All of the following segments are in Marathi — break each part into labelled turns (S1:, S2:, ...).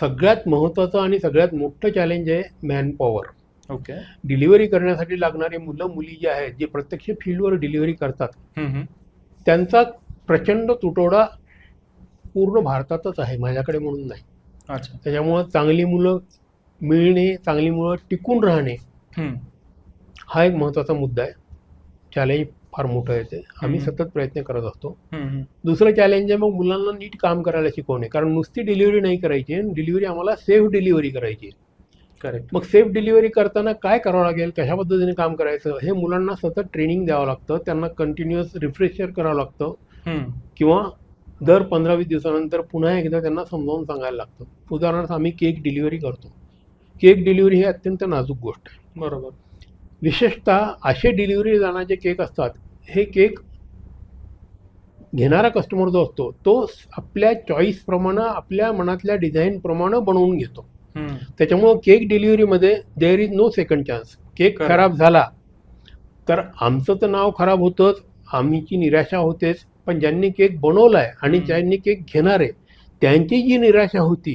S1: सगळ्यात महत्त्वाचं आणि सगळ्यात मोठं चॅलेंज आहे मॅनपॉवर
S2: ओके
S1: डिलिव्हरी करण्यासाठी लागणारी मुलं मुली जी आहेत जे प्रत्यक्ष फील्डवर डिलिव्हरी करतात. त्यांचा प्रचंड तुटवडा पूर्ण भारतातच आहे माझ्याकडे म्हणून नाही.
S2: अच्छा.
S1: त्याच्यामुळं चांगली मुलं मिळणे चांगली मुलं टिकून राहणे. हा एक महत्त्वाचा मुद्दा आहे. चॅलेंज फार मोठं आहे ते. आम्ही. सतत प्रयत्न करत असतो. दुसरं चॅलेंज आहे मग मुलांना नीट काम करायला शिकवणे. कारण नुसती डिलिव्हरी नाही करायची डिलिव्हरी आम्हाला सेफ डिलिव्हरी करायची. आहे.
S2: करेक्ट
S1: मग सेफ डिलिव्हरी करताना काय करावं लागेल? कशा पद्धतीने काम करायचं? हे मुलांना सतत ट्रेनिंग द्यावं लागतं. त्यांना कंटिन्युअस रिफ्रेशर करावं लागतं. किंवा दर पंधरा वीस दिवसानंतर पुन्हा एकदा त्यांना समजावून सांगायला लागतं. उदाहरणार्थ आम्ही केक डिलिव्हरी करतो. केक डिलिव्हरी ही अत्यंत नाजूक गोष्ट आहे.
S2: बरोबर.
S1: विशेषतः असे डिलिव्हरी जाण्याचे केक असतात हे केक घेणारा कस्टमर जो असतो तो आपल्या चॉईसप्रमाणे आपल्या मनातल्या डिझाईनप्रमाणे बनवून घेतो. त्याच्यामुळं cake डिलिव्हरीमध्ये there is no second chance cake. खराब झाला तर आमचं तर नाव खराब होतंच आमची निराशा होतेच पण ज्यांनी केक बनवला आहे आणि. ज्यांनी केक घेणार आहे त्यांची जी निराशा होती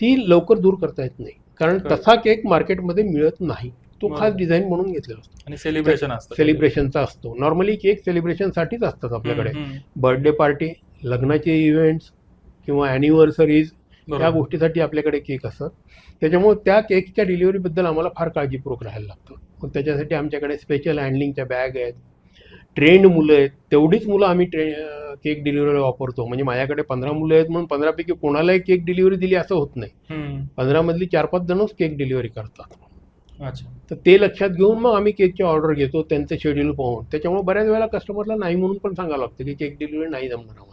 S1: ती लवकर दूर करता येत नाही कारण. तसा केक मार्केटमध्ये मिळत नाही तो खास. डिझाईन म्हणून घेतलेला असतो.
S2: आणि सेलिब्रेशन असतं.
S1: सेलिब्रेशनचा असतो. नॉर्मली केक सेलिब्रेशनसाठीच असतात आपल्याकडे. बर्थडे पार्टी लग्नाचे इव्हेंट्स किंवा ॲनिव्हर्सरीज या. गोष्टीसाठी आपल्याकडे केक असतात. त्याच्यामुळे त्या केकच्या डिलिव्हरीबद्दल आम्हाला फार काळजीपूर्वक राहायला लागतं. मग त्याच्यासाठी आमच्याकडे स्पेशल हँडलिंगच्या बॅग आहेत. ट्रेंड मुलं आहेत. तेवढीच मुलं आम्ही ट्रे केक डिलिव्हरीला वापरतो. म्हणजे माझ्याकडे पंधरा मुलं आहेत म्हणून पंधरापैकी कोणालाही केक डिलिव्हरी दिली असं होत नाही. पंधरामधली चार पाच जणच केक डिलिव्हरी करतात.
S2: अच्छा.
S1: तर ते लक्षात घेऊन मग आम्ही केकची ऑर्डर घेतो त्यांचं शेड्यूल पाहून. त्याच्यामुळे बऱ्याच वेळेला कस्टमरला नाही म्हणून पण सांगावं लागतं की केक डिलिव्हरी नाही जमणार आम्हाला.